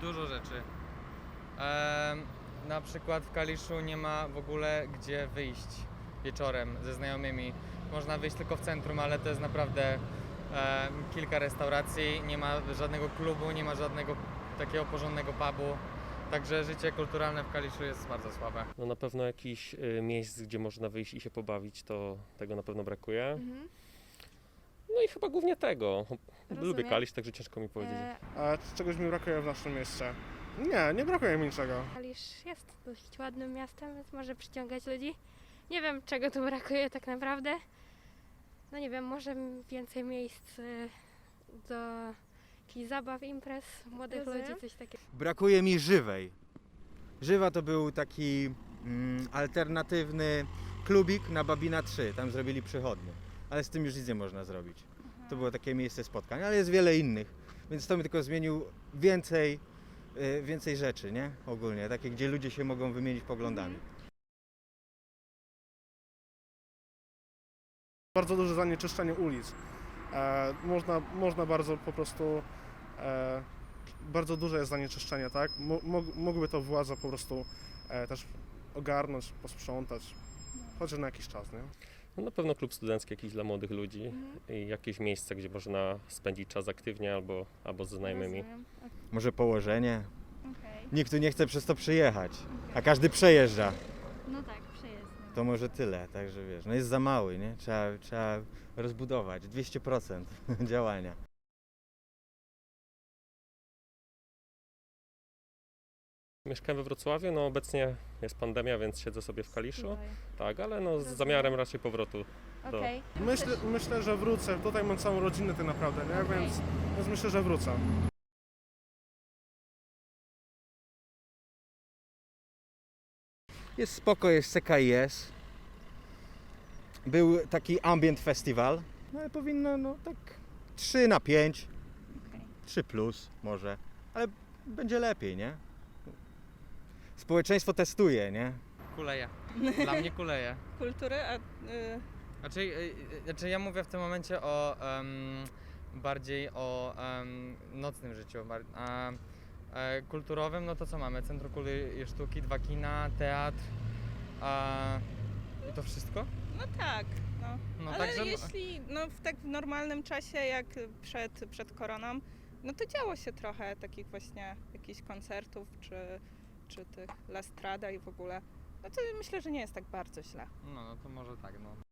Dużo rzeczy. Em, na przykład w Kaliszu nie ma w ogóle gdzie wyjść wieczorem ze znajomymi. Można wyjść tylko w centrum, ale to jest naprawdę em, kilka restauracji, nie ma żadnego klubu, nie ma żadnego takiego porządnego pubu. Także życie kulturalne w Kaliszu jest bardzo słabe. No na pewno jakichś y, miejsc, gdzie można wyjść i się pobawić, to tego na pewno brakuje. Mhm. No i chyba głównie tego. Lubię Rozumiem. Kalisz, także ciężko mi powiedzieć. E, A czy czegoś mi brakuje w naszym mieście? Nie, nie brakuje mi niczego. Kalisz jest dość ładnym miastem, więc może przyciągać ludzi. Nie wiem, czego tu brakuje tak naprawdę. No nie wiem, może więcej miejsc y, do jakichś zabaw, imprez, młodych Rozumiem. ludzi, coś takiego. Brakuje mi żywej. Żywa to był taki mm, alternatywny klubik na Babina 3. Tam zrobili przychodnie. Ale z tym już nic nie można zrobić. To było takie miejsce spotkań, ale jest wiele innych. Więc to mi tylko zmienił więcej, y, więcej rzeczy, nie? Ogólnie. Takie, gdzie ludzie się mogą wymienić poglądami. Bardzo duże zanieczyszczenie ulic. E, można, można bardzo po prostu. E, bardzo duże jest zanieczyszczenie, tak? Mo, mog- mogłyby to władze po prostu e, też ogarnąć, posprzątać. Chociaż na jakiś czas, nie? No na pewno klub studencki jakiś dla młodych ludzi mhm. i jakieś miejsce, gdzie można spędzić czas aktywnie albo, albo ze znajomymi. Rozumiem. Może położenie. Okej. Nikt tu nie chce przez to przyjechać, a każdy przejeżdża. No tak, przejezdny. To może tyle, także wiesz, no jest za mały, nie? Trzeba, trzeba rozbudować 200% działania. Mieszkam we Wrocławiu, no obecnie jest pandemia, więc siedzę sobie w Kaliszu. Tutaj. Tak, ale no z Rozumiem. zamiarem raczej powrotu. Okej. Myślę, myślę, że wrócę. Tutaj mam całą rodzinę tak naprawdę, nie? Okej. Więc, więc myślę, że wrócę. Jest spoko, jest CKIS. Był taki ambient festiwal, no ale powinno, no tak 3 na 5, Okej. 3 plus może, ale będzie lepiej, nie? Społeczeństwo testuje, nie? Kuleje. Dla mnie kuleje. kultury, a y, Znaczy, y, y, znaczy ja mówię w tym momencie o em, bardziej o em, nocnym życiu. A, e, kulturowym, no to co mamy? Centrum Kultury i Sztuki, dwa kina, teatr. A, I to wszystko? no tak, no. No Ale także. jeśli no, w tak w normalnym czasie jak przed, przed koroną, no to działo się trochę takich właśnie jakichś koncertów czy, czy tych La Strada i w ogóle. No to myślę, że nie jest tak bardzo źle. No, no to może tak, no.